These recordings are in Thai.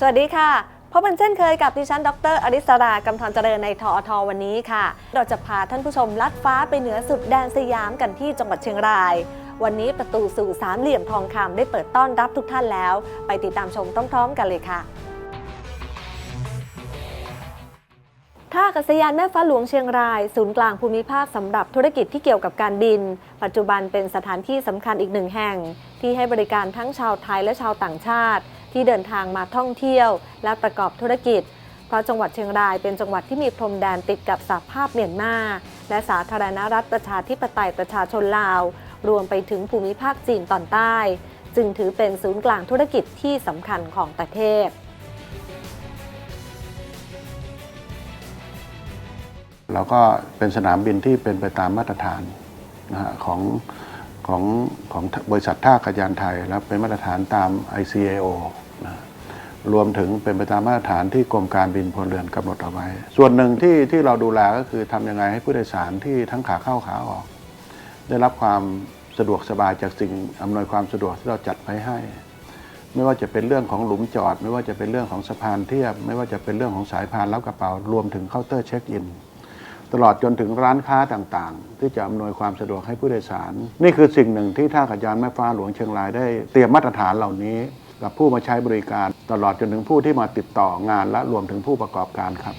สวัสดีค่ะพบกันเช่นเคยกับดิฉัน ดรอริสรากำธรเจริญในทอทวันนี้ค่ะ เราจะพาท่านผู้ชมลัดฟ้าไปเหนือสุดแดนสยามกันที่จังหวัดเชียงราย วันนี้ประตูสู่สามเหลี่ยมทองคำได้เปิดต้อนรับทุกท่านแล้ว ไปติดตามชมพร้อมๆกันเลยค่ะท่าอากาศยานแม่ฟ้าหลวงเชียงราย ศูนย์กลางภูมิภาคสำหรับธุรกิจที่เกี่ยวกับการบิน ปัจจุบันเป็นสถานที่สำคัญอีกหนึ่งแห่ง ที่ให้บริการทั้งชาวไทยและชาวต่างชาติ ที่เดินทางมาท่องเที่ยว และประกอบธุรกิจ เพราะจังหวัดเชียงรายเป็นจังหวัดที่มีพรมแดนติดกับสหภาพเมียนมาและสาธารณรัฐประชาธิปไตยประชาชนลาว รวมไปถึงภูมิภาคจีนตอนใต้ จึงถือเป็นศูนย์กลางธุรกิจที่สำคัญของประเทศแล้วก็เป็นสนามบินที่เป็นไปตามมาตรฐานนะฮะของของของบริษัทท่าอากาศยานไทย และเป็นมาตรฐานตาม ICAO รวมถึงเป็นไปตามมาตรฐานที่กรมการบินพลเรือนกำหนดเอาไว้ ส่วนหนึ่งที่ที่เราดูแลก็คือทำยังไงให้ผู้โดยสารที่ทั้งขาเข้าขาออก ได้รับความสะดวกสบายจากสิ่งอำนวยความสะดวกที่เราจัดไว้ให้ ไม่ว่าจะเป็นเรื่องของหลุมจอด ไม่ว่าจะเป็นเรื่องของสะพานเทียบ ไม่ว่าจะเป็นเรื่องของสายพานรับกระเป๋ารวมถึงเคาน์เตอร์เช็คอินตลอดจนถึงร้านค้าต่างๆ ที่จะอำนวยความสะดวกให้ผู้โดยสาร นี่คือสิ่งหนึ่งที่ท่าอากาศยานแม่ฟ้าหลวงเชียงรายได้เตรียมมาตรฐานเหล่านี้ กับผู้มาใช้บริการ ตลอดจนถึงผู้ที่มาติดต่องานและรวมถึงผู้ประกอบการครับ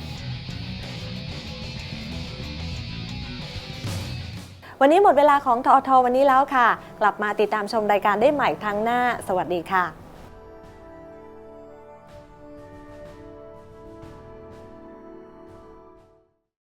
วันนี้หมดเวลาของทอทวันนี้แล้วค่ะ กลับมาติดตามชมรายการได้ใหม่ครั้งหน้า สวัสดีค่ะ